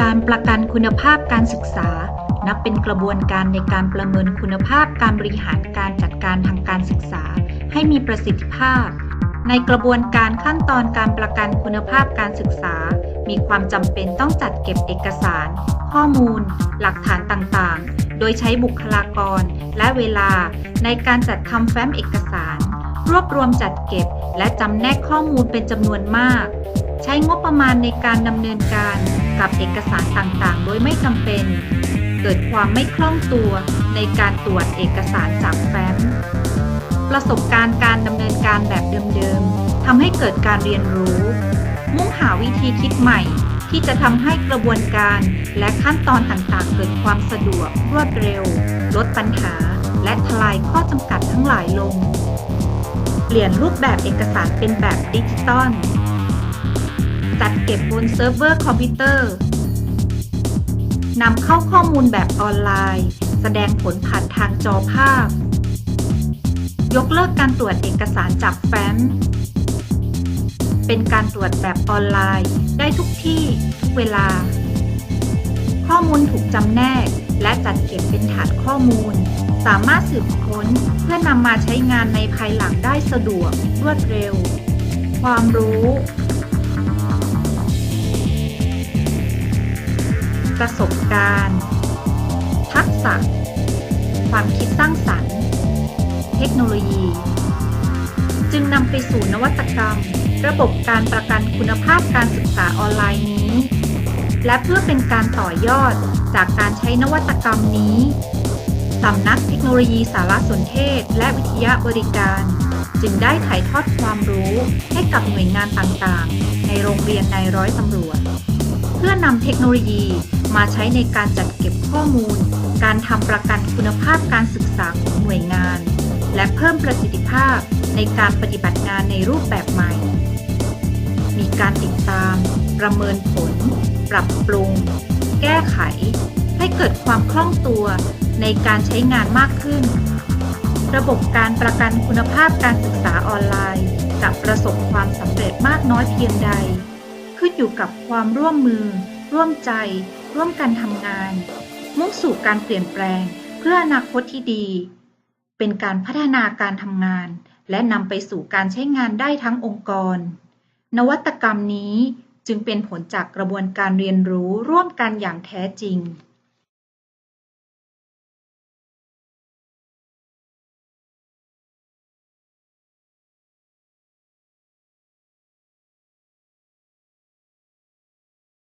การประกันคุณภาพการศึกษา นับเป็นกระบวนการในการประเมินคุณภาพการบริหารการจัดการทางการศึกษา ให้มีประสิทธิภาพ ในกระบวนการขั้นตอนการประกันคุณภาพการศึกษา มีความจำเป็นต้องจัดเก็บเอกสาร ข้อมูล หลักฐานต่างๆ โดยใช้บุคลากร และเวลา ในการจัดทำแฟ้มเอกสาร รวบรวมจัดเก็บ และจำแนกข้อมูลเป็นจำนวนมาก ใช้งบประมาณในการดำเนินการ กับเอกสารต่างๆ โดยไม่จำเป็น เกิดความไม่คล่องตัวในการตรวจเอกสารจากแฟ้ม ประสบการณ์การดำเนินการแบบเดิมๆทำให้เกิดการเรียนรู้ มุ่งหาวิธีคิดใหม่ที่จะทำให้กระบวนการและขั้นตอนต่างๆ เกิดความสะดวกรวดเร็ว ลดปัญหา และทลายข้อจำกัดทั้งหลายลง เปลี่ยนรูปแบบเอกสารเป็นแบบดิจิตอล จัดเก็บบนเซิร์ฟเวอร์คอมพิวเตอร์นำเข้าข้อมูลแบบออนไลน์ แสดงผลผ่านทางจอภาพ ยกเลิกการตรวจเอกสารจากแฟ้ม เป็นการตรวจแบบออนไลน์ ได้ทุกที่ทุกเวลา ข้อมูลถูกจำแนก และจัดเก็บเป็นฐานข้อมูล สามารถสืบค้นเพื่อนำมาใช้งานในภายหลังได้สะดวกรวดเร็ว ความรู้ ประสบการณ์ ทักษะ ความคิดสร้างสรรค์ เทคโนโลยี จึงนำไปสู่นวัตกรรม ระบบการประกันคุณภาพการศึกษาออนไลน์นี้ และเพื่อเป็นการต่อยอดจากการใช้นวัตกรรมนี้สำนักเทคโนโลยีสารสนเทศ และวิทยาบริการ จึงได้ถ่ายทอดความรู้ให้กับหน่วยงานต่างๆ ในโรงเรียนในร้อยตำรวจ เพื่อนำเทคโนโลยี มาใช้ในการจัดเก็บข้อมูล การทำประกันคุณภาพการศึกษาของหน่วยงาน และเพิ่มประสิทธิภาพในการปฏิบัติงานในรูปแบบใหม่ มีการติดตาม ประเมินผล ปรับปรุง แก้ไข ให้เกิดความคล่องตัวในการใช้งานมากขึ้น ระบบการประกันคุณภาพการศึกษาออนไลน์จะประสบความสำเร็จมากน้อยเพียงใด ขึ้นอยู่กับความร่วมมือ ร่วมใจ ร่วมกันทำงาน มุ่งสู่การเปลี่ยนแปลง เพื่ออนาคตที่ดี เป็นการพัฒนาการทำงาน และนำไปสู่การใช้งานได้ทั้งองค์กร นวัตกรรมนี้จึงเป็นผลจากกระบวนการเรียนรู้ร่วมกันอย่างแท้จริง